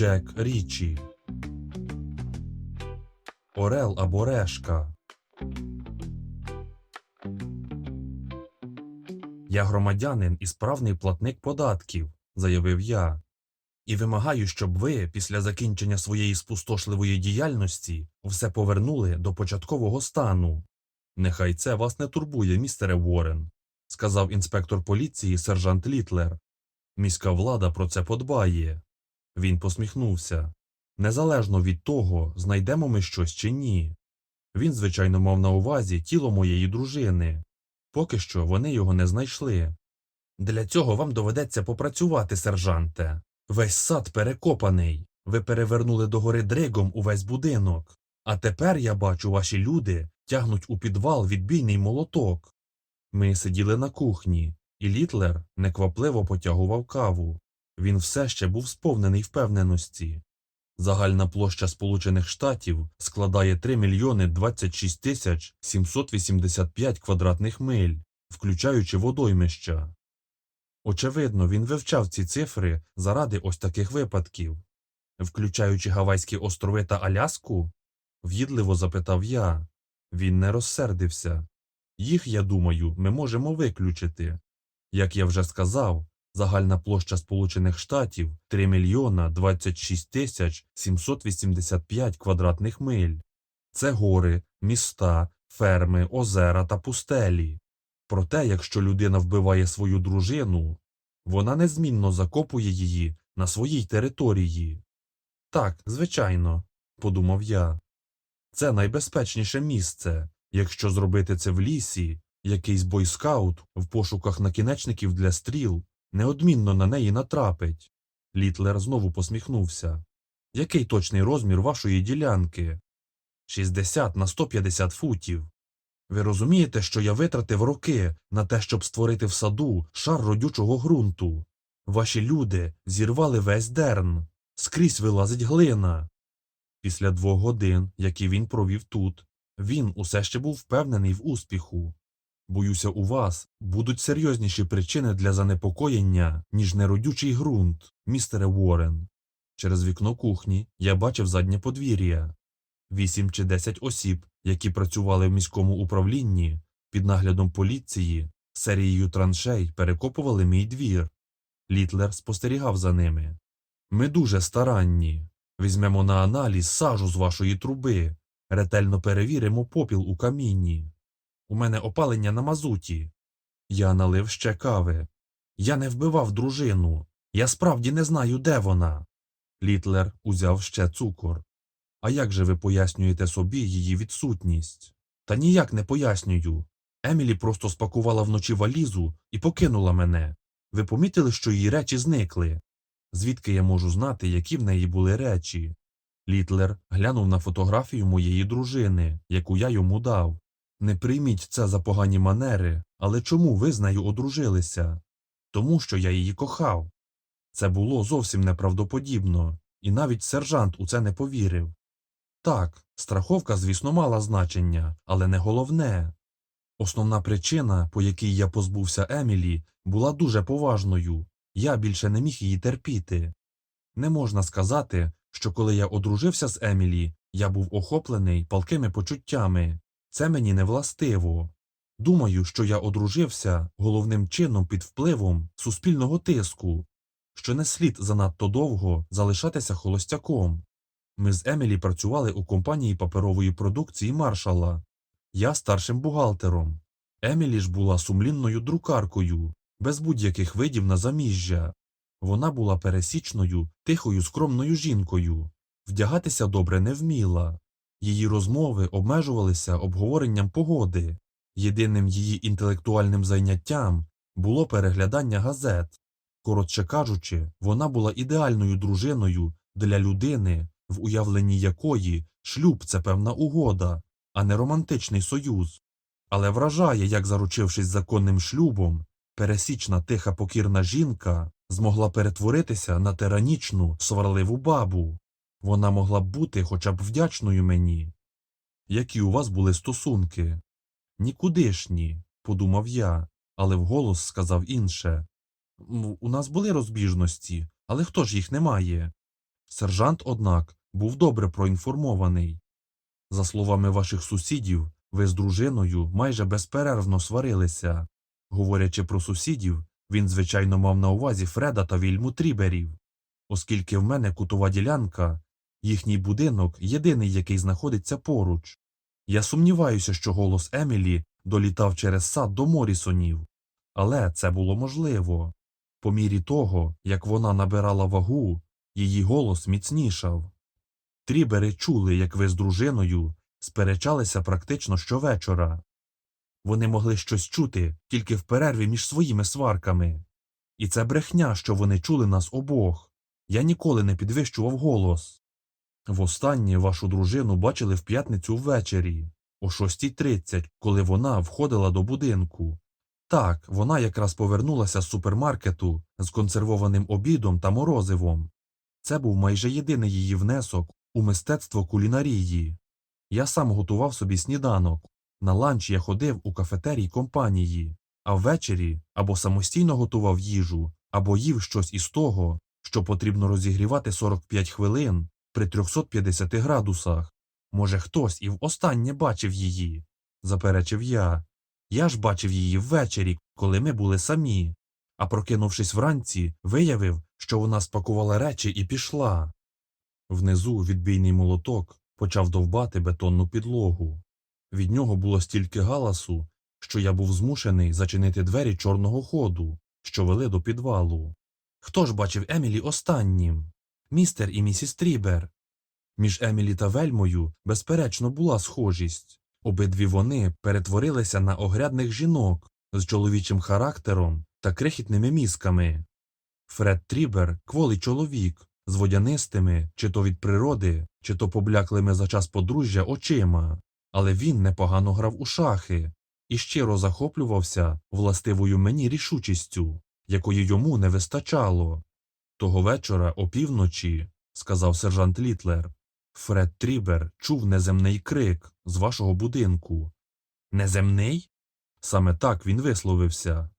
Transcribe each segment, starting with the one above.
Джек Річі. Орел або решка. Я громадянин і справний платник податків, заявив я, і вимагаю, щоб ви після закінчення своєї спустошливої діяльності все повернули до початкового стану. Нехай це вас не турбує, містере Уоррен, сказав інспектор поліції сержант Літлер. Міська влада про це подбає. Він посміхнувся. Незалежно від того, знайдемо ми щось чи ні. Він, звичайно, мав на увазі тіло моєї дружини. Поки що вони його не знайшли. Для цього вам доведеться попрацювати, сержанте. Весь сад перекопаний. Ви перевернули догори дригом увесь будинок. А тепер я бачу, ваші люди тягнуть у підвал відбійний молоток. Ми сиділи на кухні, і Літлер неквапливо потягував каву. Він все ще був сповнений впевненості. Загальна площа Сполучених Штатів складає 3 мільйони 26 тисяч 785 квадратних миль, включаючи водоймища. Очевидно, він вивчав ці цифри заради ось таких випадків. Включаючи Гавайські острови та Аляску? В'їдливо запитав я. Він не розсердився. Їх, я думаю, ми можемо виключити. Як я вже сказав, загальна площа Сполучених Штатів 3 мільйона 26 тисяч 785 квадратних миль. Це гори, міста, ферми, озера та пустелі. Проте, якщо людина вбиває свою дружину, вона незмінно закопує її на своїй території. Так, звичайно, подумав я. Це найбезпечніше місце. Якщо зробити це в лісі, якийсь бойскаут в пошуках накінечників для стріл неодмінно на неї натрапить. Літлер знову посміхнувся. Який точний розмір вашої ділянки? 60 на 150 футів. Ви розумієте, що я витратив роки на те, щоб створити в саду шар родючого ґрунту. Ваші люди зірвали весь дерн, скрізь вилазить глина. Після двох годин, які він провів тут, він усе ще був впевнений в успіху. Боюся, у вас будуть серйозніші причини для занепокоєння, ніж неродючий ґрунт, містере Уоррен. Через вікно кухні я бачив заднє подвір'я. Вісім чи десять осіб, які працювали в міському управлінні, під наглядом поліції, серією траншей перекопували мій двір. Літлер спостерігав за ними. Ми дуже старанні. Візьмемо на аналіз сажу з вашої труби, ретельно перевіримо попіл у камінні. У мене опалення на мазуті. Я налив ще кави. Я не вбивав дружину. Я справді не знаю, де вона. Літлер узяв ще цукор. А як же ви пояснюєте собі її відсутність? Та ніяк не пояснюю. Емілі просто спакувала вночі валізу і покинула мене. Ви помітили, що її речі зникли? Звідки я можу знати, які в неї були речі? Літлер глянув на фотографію моєї дружини, яку я йому дав. Не прийміть це за погані манери, але чому ви з нею одружилися? Тому що я її кохав. Це було зовсім неправдоподібно, і навіть сержант у це не повірив. Так, страховка, звісно, мала значення, але не головне. Основна причина, по якій я позбувся Емілі, була дуже поважною. Я більше не міг її терпіти. Не можна сказати, що коли я одружився з Емілі, я був охоплений палкими почуттями. Це мені не властиво. Думаю, що я одружився головним чином під впливом суспільного тиску, що не слід занадто довго залишатися холостяком. Ми з Емілі працювали у компанії паперової продукції маршала. Я старшим бухгалтером. Емілі ж була сумлінною друкаркою, без будь-яких видів на заміжжя. Вона була пересічною, тихою, скромною жінкою, вдягатися добре не вміла. Її розмови обмежувалися обговоренням погоди. Єдиним її інтелектуальним заняттям було переглядання газет. Коротше кажучи, вона була ідеальною дружиною для людини, в уявленні якої шлюб це певна угода, а не романтичний союз. Але вражає, як заручившись законним шлюбом, пересічна тиха покірна жінка змогла перетворитися на тиранічну, сварливу бабу. Вона могла б бути хоча б вдячною мені. Які у вас були стосунки? Нікудишні, подумав я, але вголос сказав інше. У нас були розбіжності, але хто ж їх не має? Сержант, однак, був добре проінформований. За словами ваших сусідів, ви з дружиною майже безперервно сварилися. Говорячи про сусідів, він, звичайно, мав на увазі Фреда та Вільму Тріберів. Оскільки в мене кутова ділянка, їхній будинок єдиний, який знаходиться поруч. Я сумніваюся, що голос Емілі долітав через сад до Морісонів. Але це було можливо. По мірі того, як вона набирала вагу, її голос міцнішав. Трібери чули, як ви з дружиною сперечалися практично щовечора. Вони могли щось чути тільки в перерві між своїми сварками. І це брехня, що вони чули нас обох. Я ніколи не підвищував голос. Востаннє вашу дружину бачили в п'ятницю ввечері, о 6.30, коли вона входила до будинку. Так, вона якраз повернулася з супермаркету з консервованим обідом та морозивом. Це був майже єдиний її внесок у мистецтво кулінарії. Я сам готував собі сніданок. На ланч я ходив у кафетерій компанії, а ввечері або самостійно готував їжу, або їв щось із того, що потрібно розігрівати 45 хвилин при 350 градусах. Може, хтось і в останнє бачив її, заперечив я. Я ж бачив її ввечері, коли ми були самі, а прокинувшись вранці, виявив, що вона спакувала речі і пішла. Внизу відбійний молоток почав довбати бетонну підлогу. Від нього було стільки галасу, що я був змушений зачинити двері чорного ходу, що вели до підвалу. Хто ж бачив Емілі останнім? Містер і місіс Трібер. Між Емілі та Вельмою, безперечно, була схожість. Обидві вони перетворилися на огрядних жінок з чоловічим характером та крихітними мізками. Фред Трібер кволий чоловік з водянистими, чи то від природи, чи то побляклими за час подружжя очима, але він непогано грав у шахи і щиро захоплювався властивою мені рішучістю, якої йому не вистачало. Того вечора, опівночі, сказав сержант Літлер, Фред Трібер чув неземний крик з вашого будинку. Неземний? Саме так він висловився.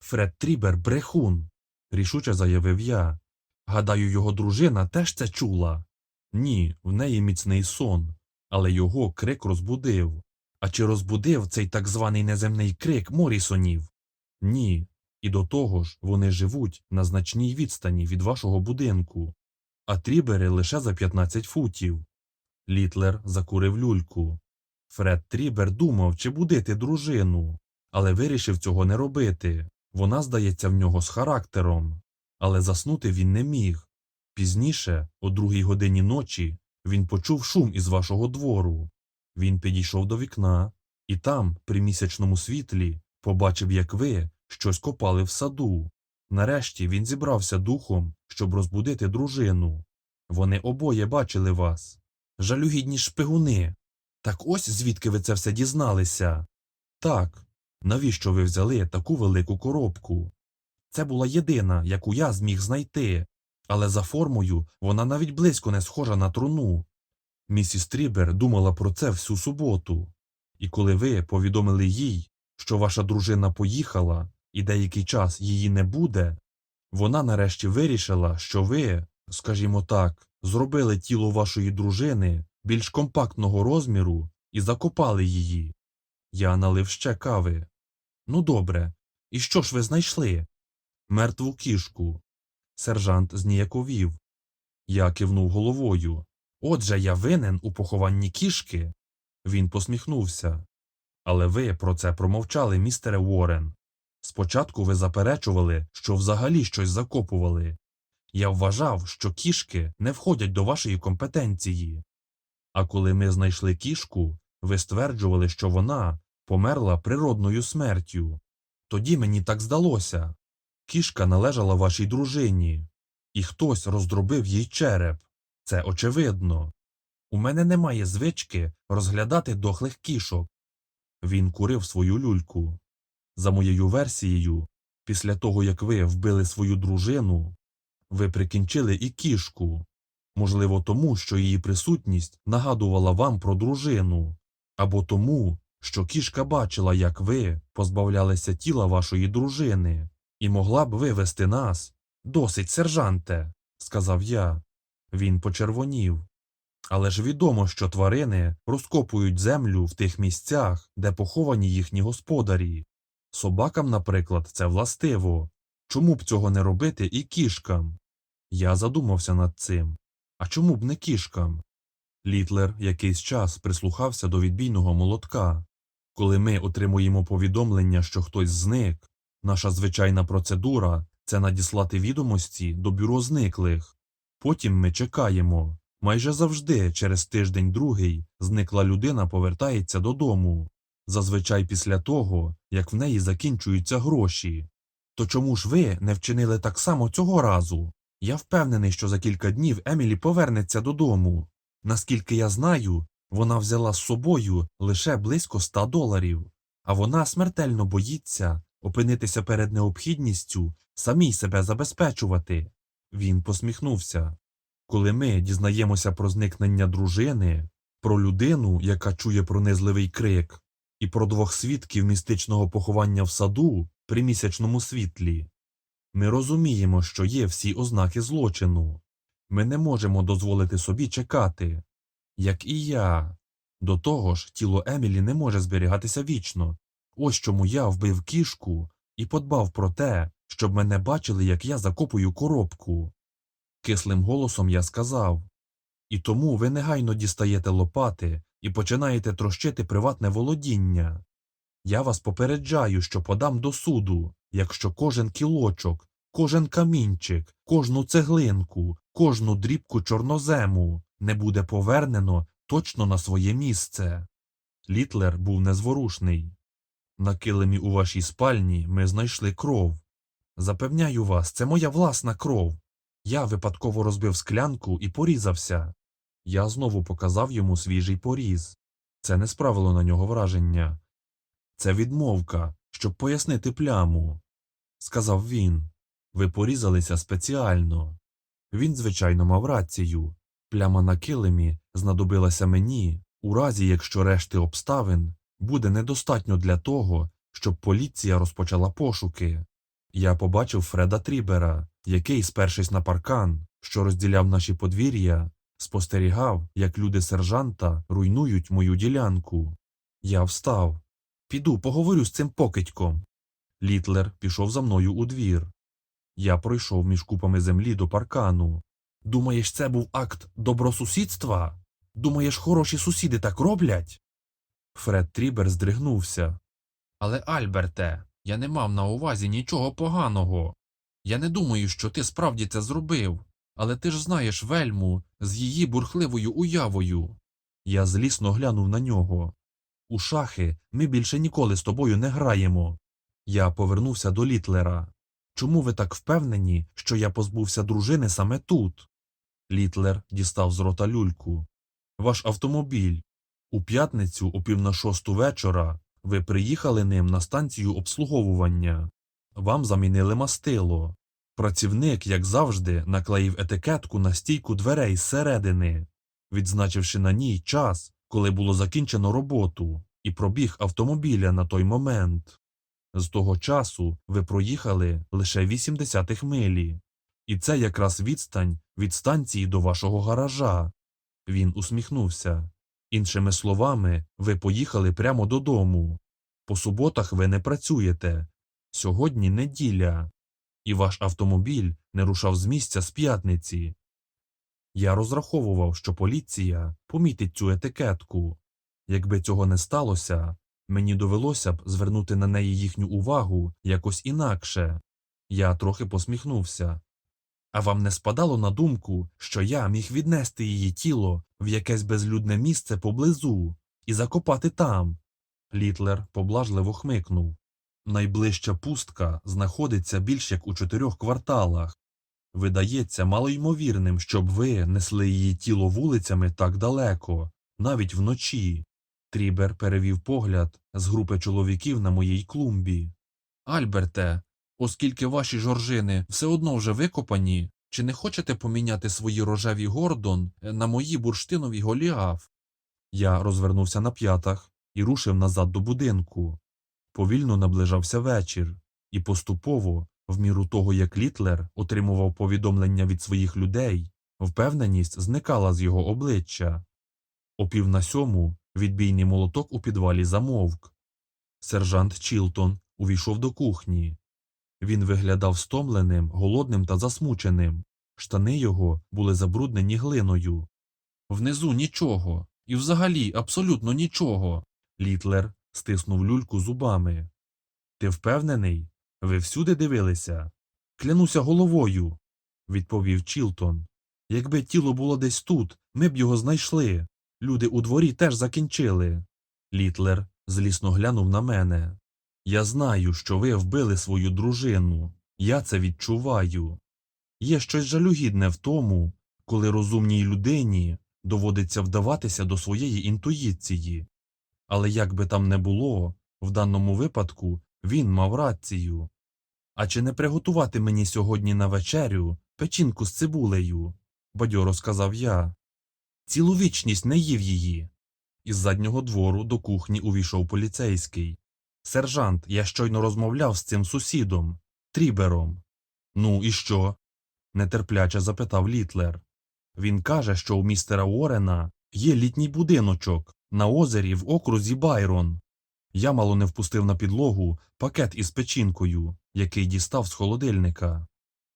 Фред Трібер брехун, рішуче заявив я. Гадаю, його дружина теж це чула. Ні, в неї міцний сон, але його крик розбудив. А чи розбудив цей так званий неземний крик Морісонів? Ні. І до того ж вони живуть на значній відстані від вашого будинку, а трібери лише за 15 футів. Літлер закурив люльку. Фред Трібер думав, чи будити дружину, але вирішив цього не робити. Вона, здається, в нього з характером. Але заснути він не міг. Пізніше, о другій годині ночі, він почув шум із вашого двору. Він підійшов до вікна, і там, при місячному світлі, побачив, як ви щось копали в саду. Нарешті він зібрався духом, щоб розбудити дружину. Вони обоє бачили вас. Жалюгідні шпигуни. Так ось звідки ви це все дізналися? Так. Навіщо ви взяли таку велику коробку? Це була єдина, яку я зміг знайти, але за формою вона навіть близько не схожа на труну. Місіс Трібер думала про це всю суботу, і коли ви повідомили їй, що ваша дружина поїхала і деякий час її не буде, вона нарешті вирішила, що ви, скажімо так, зробили тіло вашої дружини більш компактного розміру і закопали її. Я налив ще кави. Ну, добре. І що ж ви знайшли? Мертву кішку. Сержант зніяковів. Я кивнув головою. Отже, я винен у похованні кішки. Він посміхнувся. Але ви про це промовчали, містере Уоррен. Спочатку ви заперечували, що взагалі щось закопували. Я вважав, що кішки не входять до вашої компетенції. А коли ми знайшли кішку, ви стверджували, що вона померла природною смертю. Тоді мені так здалося. Кішка належала вашій дружині, і хтось роздробив їй череп. Це очевидно. У мене немає звички розглядати дохлих кішок. Він курив свою люльку. За моєю версією, після того, як ви вбили свою дружину, ви прикінчили і кішку. Можливо, тому, що її присутність нагадувала вам про дружину, або тому, що кішка бачила, як ви позбавлялися тіла вашої дружини, і могла б вивести нас. Досить, сержанте, сказав я. Він почервонів. Але ж відомо, що тварини розкопують землю в тих місцях, де поховані їхні господарі. Собакам, наприклад, це властиво. Чому б цього не робити і кішкам? Я задумався над цим. А чому б не кішкам? Літлер якийсь час прислухався до відбійного молотка. Коли ми отримуємо повідомлення, що хтось зник, наша звичайна процедура це надіслати відомості до бюро зниклих. Потім ми чекаємо. Майже завжди через тиждень-другий зникла людина повертається додому. Зазвичай після того, як в неї закінчуються гроші. То чому ж ви не вчинили так само цього разу? Я впевнений, що за кілька днів Емілі повернеться додому. Наскільки я знаю, вона взяла з собою лише близько ста доларів, а вона смертельно боїться опинитися перед необхідністю самій себе забезпечувати. Він посміхнувся. Коли ми дізнаємося про зникнення дружини, про людину, яка чує пронизливий крик, і про двох свідків містичного поховання в саду при місячному світлі, ми розуміємо, що є всі ознаки злочину. Ми не можемо дозволити собі чекати. Як і я. До того ж, тіло Емілі не може зберігатися вічно. Ось чому я вбив кішку і подбав про те, щоб мене бачили, як я закопую коробку. Кислим голосом я сказав. І тому ви негайно дістаєте лопати і починаєте трощити приватне володіння. Я вас попереджаю, що подам до суду, якщо кожен кілочок, кожен камінчик, кожну цеглинку, кожну дрібку чорнозему не буде повернено точно на своє місце. Літлер був незворушний. На килимі у вашій спальні ми знайшли кров. Запевняю вас, це моя власна кров. Я випадково розбив склянку і порізався. Я знову показав йому свіжий поріз. Це не справило на нього враження. Це відмовка, щоб пояснити пляму, сказав він. Ви порізалися спеціально. Він, звичайно, мав рацію. Пляма на килимі знадобилася мені, у разі якщо решти обставин буде недостатньо для того, щоб поліція розпочала пошуки. Я побачив Фреда Трібера, який, спершись на паркан, що розділяв наші подвір'я, спостерігав, як люди сержанта руйнують мою ділянку. Я встав. Піду поговорю з цим покидьком. Літлер пішов за мною у двір. Я пройшов між купами землі до паркану. Думаєш, це був акт добросусідства? Думаєш, хороші сусіди так роблять? Фред Трібер здригнувся. Але, Альберте, я не мав на увазі нічого поганого. Я не думаю, що ти справді це зробив, але ти ж знаєш вельму з її бурхливою уявою. Я злісно глянув на нього. У шахи ми більше ніколи з тобою не граємо. Я повернувся до Літлера. Чому ви так впевнені, що я позбувся дружини саме тут? Літлер дістав з рота люльку. Ваш автомобіль. У п'ятницю о пів на шосту вечора ви приїхали ним на станцію обслуговування. Вам замінили мастило. Працівник, як завжди, наклеїв етикетку на стійку дверей зсередини, відзначивши на ній час, коли було закінчено роботу, і пробіг автомобіля на той момент. З того часу ви проїхали лише 80 милі, і це якраз відстань від станції до вашого гаража. Він усміхнувся. Іншими словами, ви поїхали прямо додому. По суботах ви не працюєте. Сьогодні неділя. І ваш автомобіль не рушав з місця з п'ятниці. Я розраховував, що поліція помітить цю етикетку. Якби цього не сталося, мені довелося б звернути на неї їхню увагу якось інакше. Я трохи посміхнувся. А вам не спадало на думку, що я міг віднести її тіло в якесь безлюдне місце поблизу і закопати там? Літлер поблажливо хмикнув. Найближча пустка знаходиться більш як у чотирьох кварталах. Видається малоймовірним, щоб ви несли її тіло вулицями так далеко, навіть вночі. Трібер перевів погляд з групи чоловіків на моїй клумбі. Альберте, оскільки ваші жоржини все одно вже викопані, чи не хочете поміняти свої рожеві Гордон на мої бурштинові Голіаф? Я розвернувся на п'ятах і рушив назад до будинку. Повільно наближався вечір, і поступово, в міру того, як Літлер отримував повідомлення від своїх людей, Впевненість зникала з його обличчя. О пів на сьому відбійний молоток у підвалі замовк. Сержант Чілтон увійшов до кухні. Він виглядав стомленим, голодним та засмученим. Штани його були забруднені глиною. Внизу нічого. І взагалі абсолютно нічого. Літлер стиснув люльку зубами. Ти впевнений? Ви всюди дивилися? Клянуся головою, відповів Чілтон. Якби тіло було десь тут, ми б його знайшли. Люди у дворі теж закінчили. Літлер злісно глянув на мене. Я знаю, що ви вбили свою дружину. Я це відчуваю. Є щось жалюгідне в тому, коли розумній людині доводиться вдаватися до своєї інтуїції. Але як би там не було, в даному випадку він мав рацію. А чи не приготувати мені сьогодні на вечерю печінку з цибулею? бадьоро сказав я. Цілу вічність не їв її. Із заднього двору до кухні увійшов поліцейський. Сержант, я щойно розмовляв з цим сусідом, трібером. Ну і що? нетерпляче запитав Літлер. Він каже, що у містера Уоррена є літній будиночок на озері в окрузі Байрон. Я мало не впустив на підлогу пакет із печінкою, який дістав з холодильника.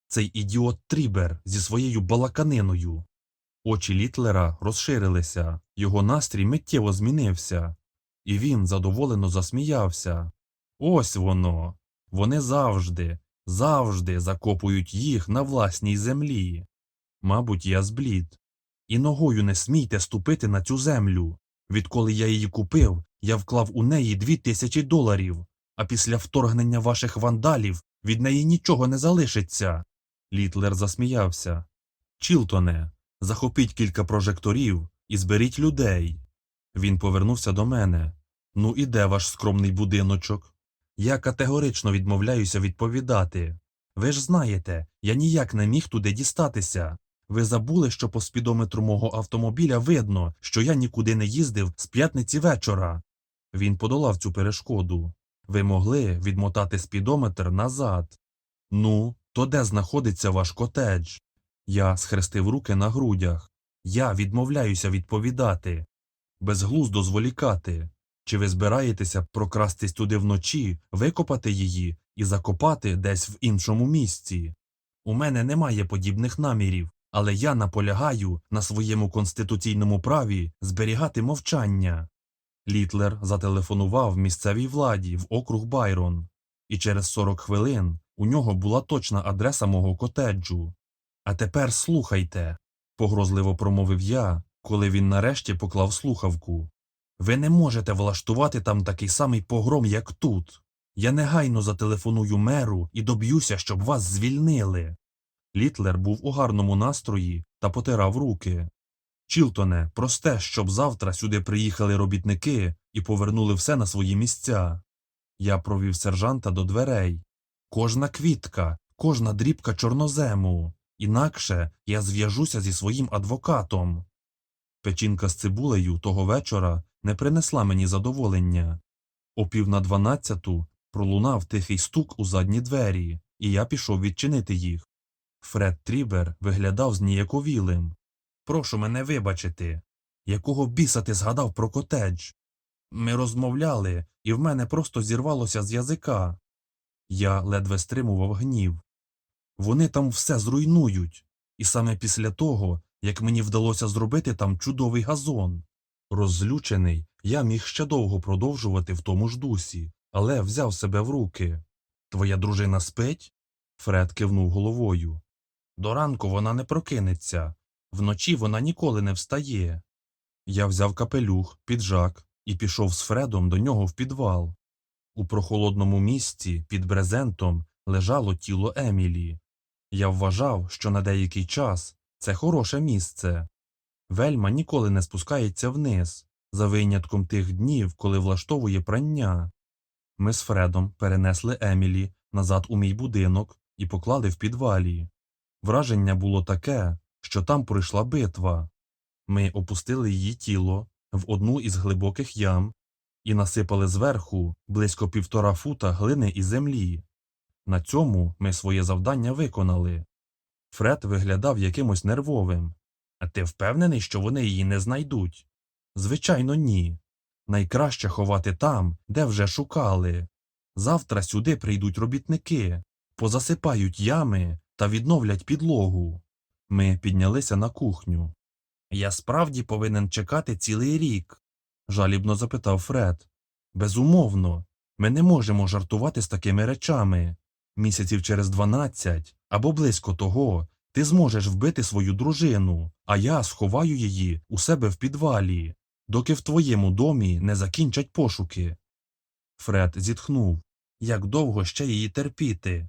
Цей ідіот Трібер зі своєю балаканиною. Очі Літлера розширилися, його настрій миттєво змінився, і він задоволено засміявся. Ось воно. Вони завжди, завжди закопують їх на власній землі. Мабуть, я зблід. І ногою не смійте ступити на цю землю. Відколи я її купив, я вклав у неї дві тисячі доларів, а після вторгнення ваших вандалів від неї нічого не залишиться. Літлер засміявся. Чілтоне, захопіть кілька прожекторів і зберіть людей. Він повернувся до мене. Ну і де ваш скромний будиночок? Я категорично відмовляюся відповідати. Ви ж знаєте, я ніяк не міг туди дістатися. Ви забули, що по спідометру мого автомобіля видно, що я нікуди не їздив з п'ятниці вечора. Він подолав цю перешкоду. Ви могли відмотати спідометр назад. Ну, то де знаходиться ваш котедж? Я схрестив руки на грудях. Я відмовляюся відповідати. Безглуздо зволікати. Чи ви збираєтеся прокрастись туди вночі, викопати її і закопати десь в іншому місці? У мене немає подібних намірів, але я наполягаю на своєму конституційному праві зберігати мовчання. Літлер зателефонував місцевій владі в округ Байрон, і через 40 хвилин у нього була точна адреса мого котеджу. А тепер слухайте, погрозливо промовив я, коли він нарешті поклав слухавку. Ви не можете влаштувати там такий самий погром, як тут. Я негайно зателефоную меру і доб'юся, щоб вас звільнили. Літлер був у гарному настрої та потирав руки. Чілтоне, просте, щоб завтра сюди приїхали робітники і повернули все на свої місця. Я провів сержанта до дверей. Кожна квітка, кожна дрібка чорнозему. Інакше я зв'яжуся зі своїм адвокатом. Печінка з цибулею того вечора не принесла мені задоволення. О пів на дванадцяту пролунав тихий стук у задні двері, і я пішов відчинити їх. Фред Трібер виглядав зніяковілим. Прошу мене вибачити. Якого біса ти згадав про котедж? Ми розмовляли, і в мене просто зірвалося з язика. Я ледве стримував гнів. Вони там все зруйнують, і саме після того, як мені вдалося зробити там чудовий газон. Розлючений, я міг ще довго продовжувати в тому ж дусі, але взяв себе в руки. Твоя дружина спить? Фред кивнув головою. До ранку вона не прокинеться. Вночі вона ніколи не встає. Я взяв капелюх, піджак і пішов з Фредом до нього в підвал. У прохолодному місці під брезентом лежало тіло Емілі. Я вважав, що на деякий час це хороше місце. Вельма ніколи не спускається вниз, за винятком тих днів, коли влаштовує прання. Ми з Фредом перенесли Емілі назад у мій будинок і поклали в підвалі. Враження було таке, що там пройшла битва. Ми опустили її тіло в одну із глибоких ям і насипали зверху близько півтора фута глини і землі. На цьому ми своє завдання виконали. Фред виглядав якимось нервовим. А ти впевнений, що вони її не знайдуть? Звичайно, ні. Найкраще ховати там, де вже шукали. Завтра сюди прийдуть робітники, позасипають ями та відновлять підлогу. Ми піднялися на кухню. Я справді повинен чекати цілий рік? жалібно запитав Фред. Безумовно, ми не можемо жартувати з такими речами. Місяців через дванадцять або близько того ти зможеш вбити свою дружину, а я сховаю її у себе в підвалі, доки в твоєму домі не закінчать пошуки. Фред зітхнув. Як довго ще її терпіти?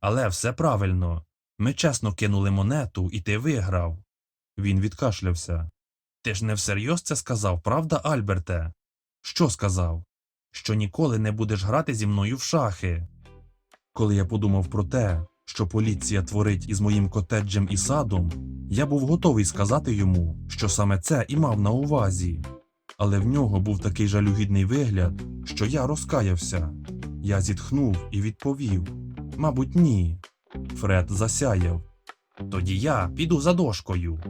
Але все правильно. Ми чесно кинули монету, і ти виграв. Він відкашлявся. Ти ж не всерйоз це сказав, правда, Альберте? Що сказав? Що ніколи не будеш грати зі мною в шахи. Коли я подумав про те, що поліція творить із моїм котеджем і садом, я був готовий сказати йому, що саме це і мав на увазі. Але в нього був такий жалюгідний вигляд, що я розкаявся. Я зітхнув і відповів: Мабуть, ні. Фред засяяв. Тоді я піду за дошкою.